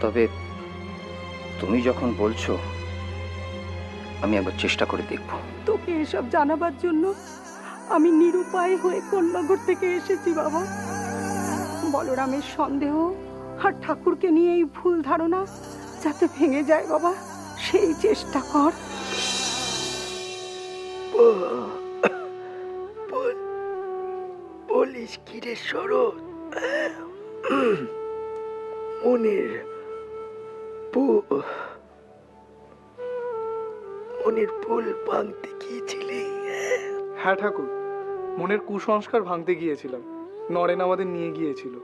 তবে তুমি যখন বলছো আমি একবার চেষ্টা করে দেখব। তোকে এসব জানাবার জন্য আমি নিরুপায় হয়ে কন্যাগর থেকে এসেছি বাবা। বলরামের সন্দেহ আর ঠাকুরকে নিয়ে এই ভুল ধারণা যাতে ভেঙে যায় বাবা সেই চেষ্টা কর। বলিস কিরে শরৎ? মনের মনের ফুল ভাঙতে গিয়েছিলি? হ্যাঁ ঠাকুর মনের কুসংস্কার ভাঙতে গিয়েছিলাম। নরেন আমাদের নিয়ে গিয়েছিল।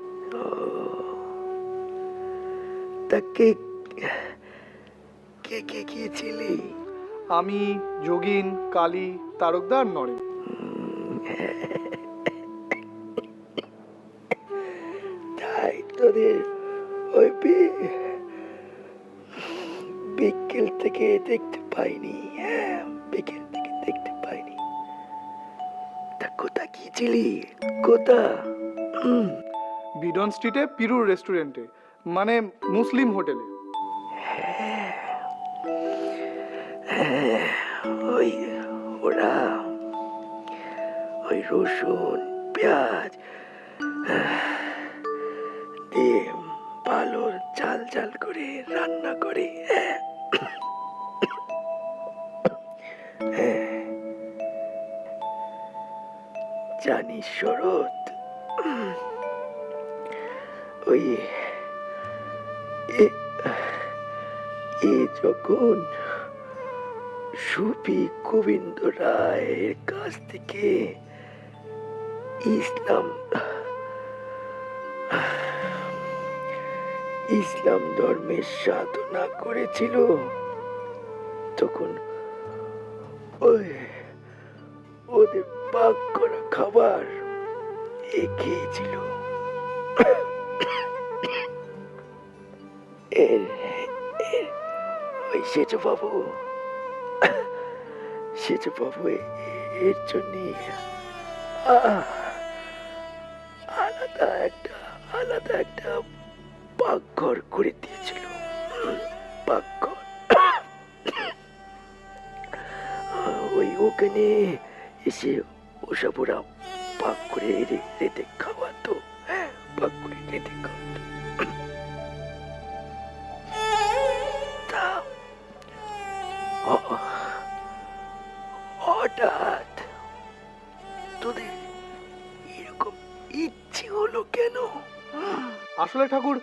কে কে গিয়েছিলি? আমি যোগিন কালী তারকদার নরেন। তাই বিকেল থেকে দেখতে পাইনি হ্যাঁ বিকেল থেকে দেখতে পাইনি। তা কোথা গিয়েছিলি? কোথা? বিডন স্ট্রিটে পিরুর রেস্টুরেন্টে মানে মুসলিম হোটেলে। ওই ওরা ওই রসুন পেঁয়াজ দিয়ে ভালো চাল চাল করে রান্না করে জানিস শরৎ। ওই এ- যখন সুফি গোবিন্দ রায়ের কাছ থেকে ইসলাম ইসলাম ধর্মের সাধনা করেছিল, তখন ওই ওদের পাক খাবার এ খেয়েছিল। ওই সেজ বাবু সেজ বাবু এর জন্য আলাদা একটা আলাদা একটা পাকঘর করে দিয়েছিল। পাকঘর। ওই ওখানে এসে ওসব ওরা পাক করে রেতে খাওয়াতো হ্যাঁ রেতে খাওয়াতো হঠাৎ তোদের এরকম ইচ্ছে হলো কেন? আসলে ঠাকুর